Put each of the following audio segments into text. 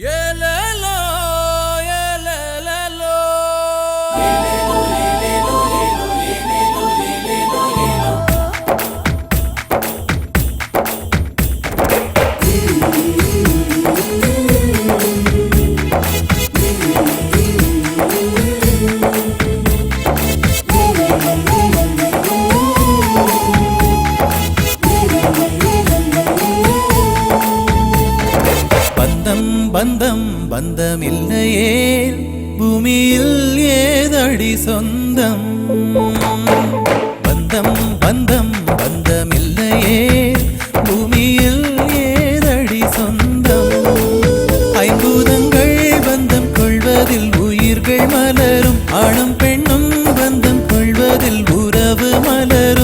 Yeah, பந்தம் பந்தமில்லையே. பூமியில் ஏதடி சொந்தம்? பந்தம் பந்தம் பந்தமில்லையே. பூமியில் ஏதடி சொந்தம்? ஐம்பூதங்கள் பந்தம் கொள்வதில் உயிர்கள் மலரும். ஆணும் பெண்ணும் பந்தம் கொள்வதில் உறவு மலரும்.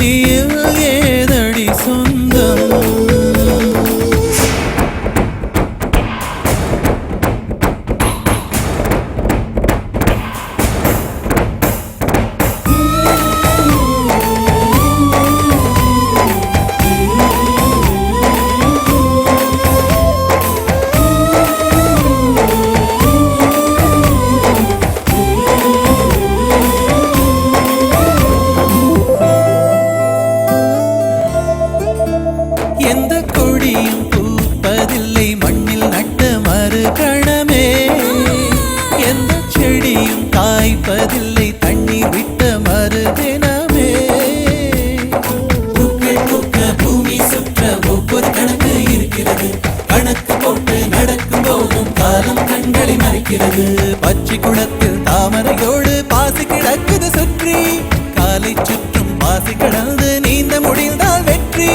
பூமியில் கண்களை பச்சை குளத்தில் தாமரையோடு பாசி கிடக்குது சுற்றி. காலை சுற்றும் பாசி கடந்து நீந்த முடிந்தால் வெற்றி.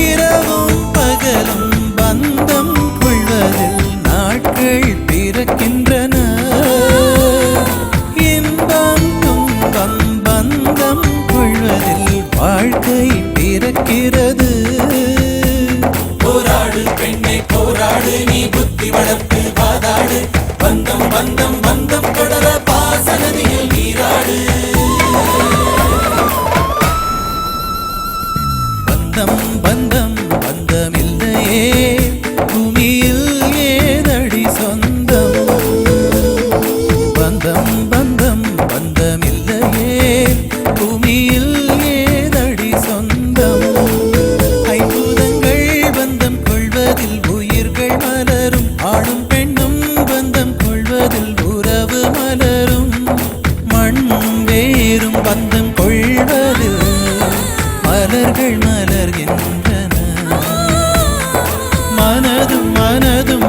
இரவும் பகலும் பந்தம் கொள்வதில் நாட்கள் பிறக்கின்றன. இன்பம் துன்பம் பந்தம் கொள்வதில் வாழ்க்கை பிறக்கிறது. போராடு பெண்ணை போராடு நீ புத்தி வளர்த்து பந்தம் பந்தம் பந்தம் தொடர பாசனதியில் நீராடு. பந்தம் பந்தம்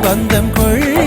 பந்தம் கொள்ள